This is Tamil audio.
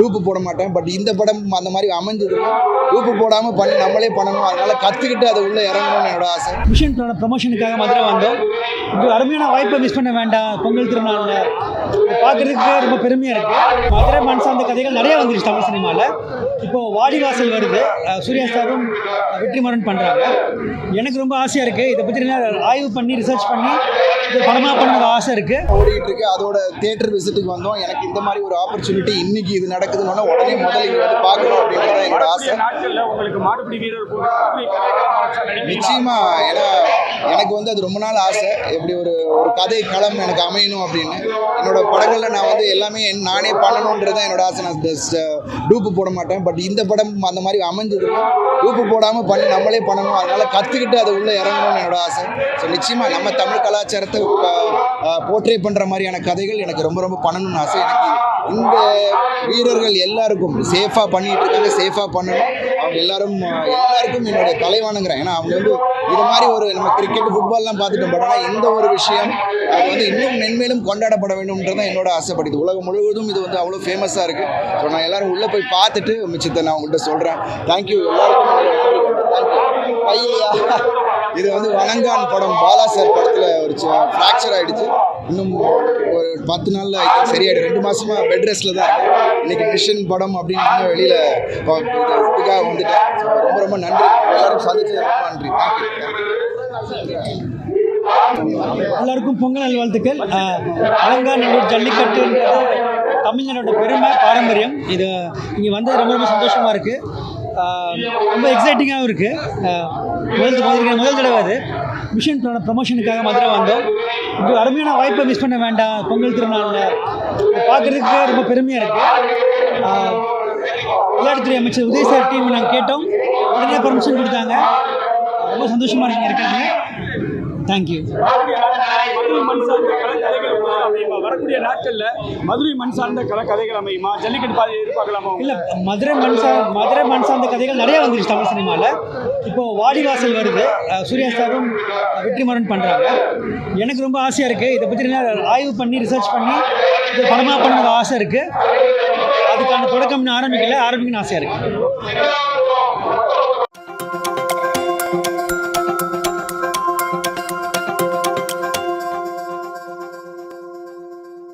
டூப்பு போட மாட்டேன். பட் இந்த படம் அந்த மாதிரி அமைஞ்சது டூப்பு போடாமல் பண்ணி நம்மளே பண்ணணும். அதனால கற்றுக்கிட்டு அதை உள்ளே இறங்கணும்னு என்னோட ஆசை. மிஷன் பிளான ப்ரமோஷனுக்காக மதுரை வந்தோம். இது அருமையான வாய்ப்பை மிஸ் பண்ண வேண்டாம். பொங்கல் திருநாளில். பார்க்குறதுக்கு ரொம்ப பெருமையாக இருக்குது மதுரை மண் சார்ந்த கதைகள் நிறைய வந்துருச்சு தமிழ் சினிமாவில் இப்போது வாடிவாசல் வருது. சூர்யா சாரும் வெற்றிமாறன் பண்ணுறாங்க எனக்கு ரொம்ப ஆசையாக இருக்குது இதை பற்றி ஆய்வு பண்ணி ரிசர்ச் பண்ணி படமாக பண்ண ஆசை இருக்குது ஓடிட்டு இருக்கு. அதோட தியேட்டர் விசிட்டுக்கு வந்தோம். எனக்கு இந்த மாதிரி ஒரு ஆப்பர்ச்சுனிட்டி இன்னைக்கு இது நடக்குதுன்னு உடனே முதல்ல இங்கே வந்து பார்க்கணும் அப்படின்றத என்னோட ஆசை. உங்களுக்கு மாடுபிடி வீரர்? நிச்சயமா. ஏன்னா எனக்கு வந்து அது ரொம்ப நாள் ஆசை. இப்படி ஒரு ஒரு கதை களம் எனக்கு அமையணும் அப்படின்னு. என்னோட படங்களில் நான் வந்து எல்லாமே என் நானே பண்ணணுன்றது தான் என்னோட ஆசை. நான் டூப்பு போட மாட்டேன். பட் இந்த படம் அந்த மாதிரி அமைஞ்சது டூப்பு போடாமல் பண்ணி நம்மளே பண்ணணும். அதனால கற்றுக்கிட்டு அதை உள்ளே இறங்கணும்னு என்னோட ஆசை. ஸோ நிச்சயமாக நம்ம தமிழ் கலாச்சாரத்தை போர்ட்ரே பண்ணுற மாதிரியான கதைகள் எனக்கு ரொம்ப ரொம்ப பண்ணணும்னு ஆசை. எனக்கு இந்த வீரர்கள் எல்லாருக்கும் சேஃபாக பண்ணிட்டு இருக்காங்க. சேஃபாக பண்ணணும். அவங்க எல்லாரும் எல்லாருக்கும் என்னுடைய தலைவானுங்கிறேன் ஏன்னா அவங்க வந்து இது மாதிரி ஒரு நம்ம கிரிக்கெட் ஃபுட்பால்லாம் பார்த்துட்டோம். பட் ஆனால் இந்த ஒரு விஷயம் அது வந்து இன்னும் மென்மேலும் கொண்டாடப்பட வேண்டும்ன்றது தான் என்னோட ஆசைப்படுது. உலகம் முழுவதும் இது வந்து அவ்வளோ ஃபேமஸாக இருக்குது ஸோ நான் எல்லாரும் உள்ளே போய் பார்த்துட்டு மிச்சத்தை நான் உங்கள்கிட்ட சொல்கிறேன் தேங்க்யூ எல்லாருக்கும் பையிலையா இது வந்து வணங்கான் படம் பாலா சார் படத்தில் ஒரு ஃப்ராக்சர் ஆயிடுச்சு. இன்னும் ஒரு பத்து நாளில் சரியாயிடும். ரெண்டு மாசமா பெட் ரெஸ்ட்டில் தான். இன்னைக்கு மிஷன் படம் அப்படின்னு நான் வெளியில் இதுக்காக வந்துட்டேன். ரொம்ப ரொம்ப நன்றி. எல்லாரும் சந்திச்சது ரொம்ப நன்றி. தேங்க்யூ எல்லாருக்கும் பொங்கல் நல்வாழ்த்துக்கள். அலங்காநல்லூர் ஜல்லிக்கட்டுன்றது தமிழ்நாடோட பெருமை பாரம்பரியம். இது இங்கே வந்தது ரொம்ப ரொம்ப சந்தோஷமாக இருக்குது ரொம்ப எக்ஸைட்டிங்காகவும் இருக்குது முதல் முதல் முதல் தடவை அது. மிஷன் பட ப்ரமோஷனுக்காக மதுரை வந்தோம். இது அருமையான வாய்ப்பை மிஸ் பண்ண வேண்டாம். பொங்கல் திருநாளில் பார்க்குறதுக்கு ரொம்ப பெருமையாக இருக்குது விளையாட்டுத்துறை அமைச்சர் உதயசார் டீம் நாங்கள் கேட்டோம். உடனே பர்மிஷன் கொடுத்தாங்க. ரொம்ப சந்தோஷமாக நீங்கள் இருக்கிறது தேங்க்யூ மதுரை மண் சார்ந்த கலைக்கதைகள் அமையுமா? வரக்கூடிய நாட்கள்ல மதுரை மண் சார்ந்த கலை கதைகள் அமையுமா? ஜல்லிக்கட்டு பாதை எதிர்பார்க்கலாமா? இல்லை மதுரை மண் சார் மதுரை மண் சார்ந்த கதைகள் நிறைய வந்துருச்சு தமிழ் சினிமாவில் இப்போது வாடிவாசல் வருது. சூர்யா சாரும் வெற்றிமாறன் பண்ணுறாங்க எனக்கு ரொம்ப ஆசையாக இருக்குது இதை பற்றி ஆய்வு பண்ணி ரிசர்ச் பண்ணி இது படமாக பண்ண ஆசை இருக்குது அதுக்கான தொடக்கம் இன்னும் ஆரம்பிக்கல. ஆரம்பிக்கணும்னு ஆசையாக இருக்குது